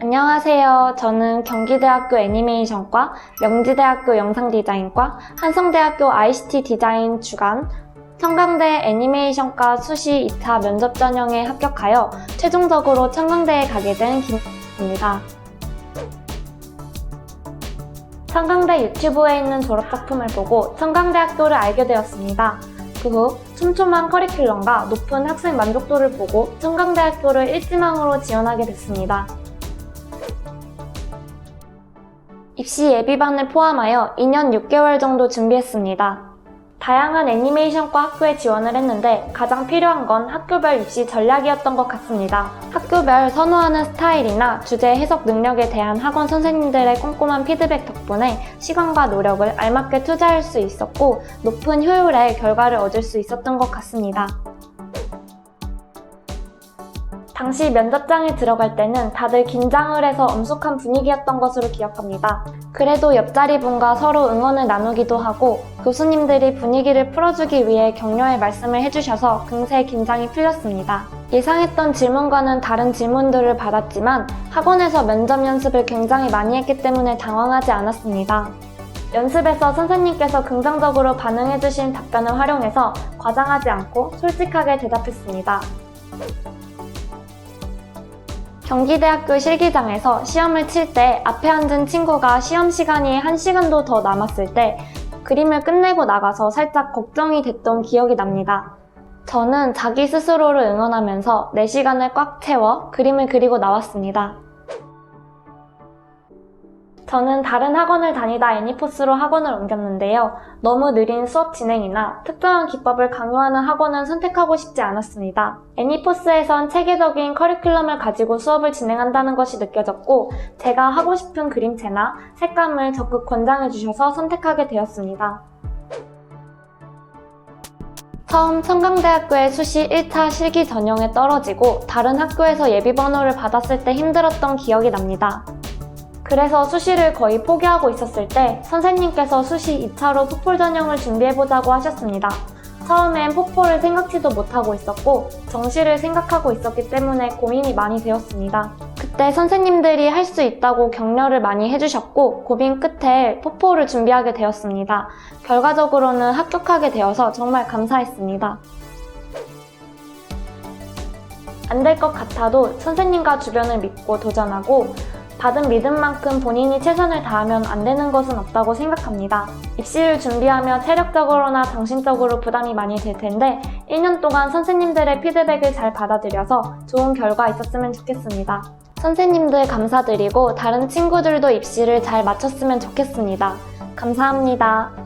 안녕하세요. 저는 경기대학교 애니메이션과, 명지대학교 영상디자인과, 한성대학교 ICT 디자인 주간, 청강대 애니메이션과 수시 2차 면접 전형에 합격하여 최종적으로 청강대에 가게 된 김입니다. 청강대 유튜브에 있는 졸업 작품을 보고 청강대학교를 알게 되었습니다. 그 후 촘촘한 커리큘럼과 높은 학생 만족도를 보고 청강대학교를 일지망으로 지원하게 됐습니다. 입시 예비반을 포함하여 2년 6개월 정도 준비했습니다. 다양한 애니메이션과 학교에 지원을 했는데 가장 필요한 건 학교별 입시 전략이었던 것 같습니다. 학교별 선호하는 스타일이나 주제 해석 능력에 대한 학원 선생님들의 꼼꼼한 피드백 덕분에 시간과 노력을 알맞게 투자할 수 있었고 높은 효율의 결과를 얻을 수 있었던 것 같습니다. 당시 면접장에 들어갈 때는 다들 긴장을 해서 엄숙한 분위기였던 것으로 기억합니다. 그래도 옆자리 분과 서로 응원을 나누기도 하고 교수님들이 분위기를 풀어주기 위해 격려의 말씀을 해주셔서 금세 긴장이 풀렸습니다. 예상했던 질문과는 다른 질문들을 받았지만 학원에서 면접 연습을 굉장히 많이 했기 때문에 당황하지 않았습니다. 연습에서 선생님께서 긍정적으로 반응해주신 답변을 활용해서 과장하지 않고 솔직하게 대답했습니다. 경기대학교 실기장에서 시험을 칠 때 앞에 앉은 친구가 시험 시간이 1시간도 더 남았을 때 그림을 끝내고 나가서 살짝 걱정이 됐던 기억이 납니다. 저는 자기 스스로를 응원하면서 4시간을 꽉 채워 그림을 그리고 나왔습니다. 저는 다른 학원을 다니다 애니포스로 학원을 옮겼는데요. 너무 느린 수업 진행이나 특정한 기법을 강요하는 학원은 선택하고 싶지 않았습니다. 애니포스에선 체계적인 커리큘럼을 가지고 수업을 진행한다는 것이 느껴졌고, 제가 하고 싶은 그림체나 색감을 적극 권장해 주셔서 선택하게 되었습니다. 처음 청강대학교의 수시 1차 실기 전형에 떨어지고 다른 학교에서 예비 번호를 받았을 때 힘들었던 기억이 납니다. 그래서 수시를 거의 포기하고 있었을 때 선생님께서 수시 2차로 포폴 전형을 준비해보자고 하셨습니다. 처음엔 포폴을 생각지도 못하고 있었고 정시를 생각하고 있었기 때문에 고민이 많이 되었습니다. 그때 선생님들이 할 수 있다고 격려를 많이 해주셨고 고민 끝에 포폴을 준비하게 되었습니다. 결과적으로는 합격하게 되어서 정말 감사했습니다. 안 될 것 같아도 선생님과 주변을 믿고 도전하고 받은 믿음만큼 본인이 최선을 다하면 안 되는 것은 없다고 생각합니다. 입시를 준비하며 체력적으로나 정신적으로 부담이 많이 될 텐데 1년 동안 선생님들의 피드백을 잘 받아들여서 좋은 결과 있었으면 좋겠습니다. 선생님들 감사드리고 다른 친구들도 입시를 잘 마쳤으면 좋겠습니다. 감사합니다.